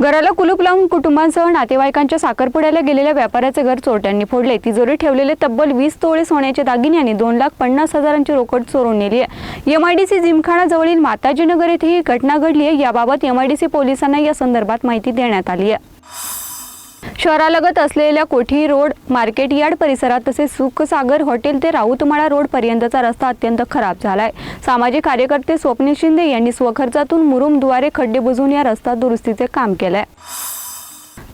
घराला कुलूप लावून कुटुंबांसह नातेवाईकांच्या साखरपुड्याला गेलेल्या व्यापाऱ्याचे घर चोरट्यांनी फोडले. तिजोरी ठेवलेले तब्बल वीस तोळे सोन्याचे दागिने आणि दोन लाख पन्नास हजारांची रोकड चोरून नेली आहे. एमआयडीसी जिमखाना जवळील माताजीनगर येथे ही घटना घडली आहे. याबाबत एमआयडीसी पोलिसांना या संदर्भात माहिती देण्यात आली आहे. शहरालगत असलेल्या कोठी रोड मार्केट यार्ड परिसरात तसेच सुखसागर हॉटेल ते राऊतमाळा रोड पर्यंतचा रस्ता अत्यंत खराब झालाय. सामाजिक कार्यकर्ते स्वप्नील शिंदे यांनी स्वखर्चातून मुरुमद्वारे खड्डे बुजून या रस्ता दुरुस्तीचे काम केलंय.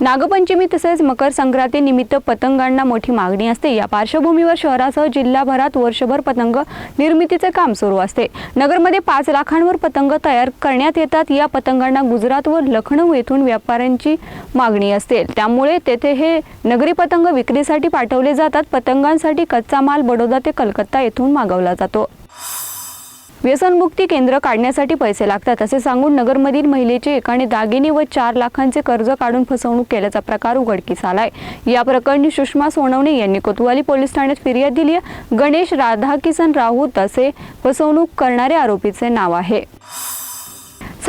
नागपंचमी तसेच मकर संक्रांती निमित्त पतंगांना मोठी मागणी असते. या पार्श्वभूमीवर शहरासह जिल्हाभरात वर्षभर पतंग निर्मितीचे काम सुरू असते. नगरमध्ये पाच लाखांवर पतंग तयार करण्यात येतात. या पतंगांना गुजरात व लखनौ येथून व्यापाऱ्यांची मागणी असते. त्यामुळे तेथे हे नगरी पतंग विक्रीसाठी पाठवले जातात. पतंगांसाठी कच्चा माल बडोदा ते कलकत्ता येथून मागवला जातो. व्यसनमुक्ती केंद्र काढण्यासाठी पैसे लागतात असे सांगून नगरमधील महिलेचे एकाने दागिने व चार लाखांचे कर्ज काढून फसवणूक केल्याचा प्रकार उघडकीस आलाय. या प्रकरणी सुषमा सोनवणे यांनी कोतवाली पोलीस ठाण्यात फिर्याद दिली आहे गणेश राधाकिसन राऊत असे फसवणूक करणारे आरोपीचे नाव आहे.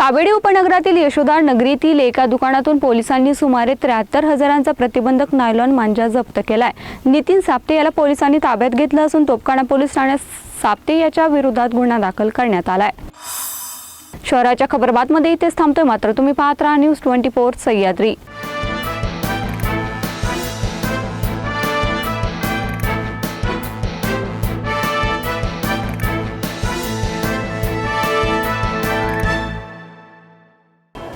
कावेडी उपनगरातील यशोदा नगरीतील एका दुकानातून पोलिसांनी सुमारे त्र्याहत्तर हजारांचा प्रतिबंधक नायलॉन मांजा जप्त केलाय. नितीन साप्ते याला पोलिसांनी ताब्यात घेतलं असून तोपखाना पोलीस ठाण्यात साप्ते याच्या विरोधात गुन्हा दाखल करण्यात आलाय. शहराच्या खबरबातमध्ये इथेच थांबतोय मात्र तुम्ही पाहत राहा news twenty four Sahyadri.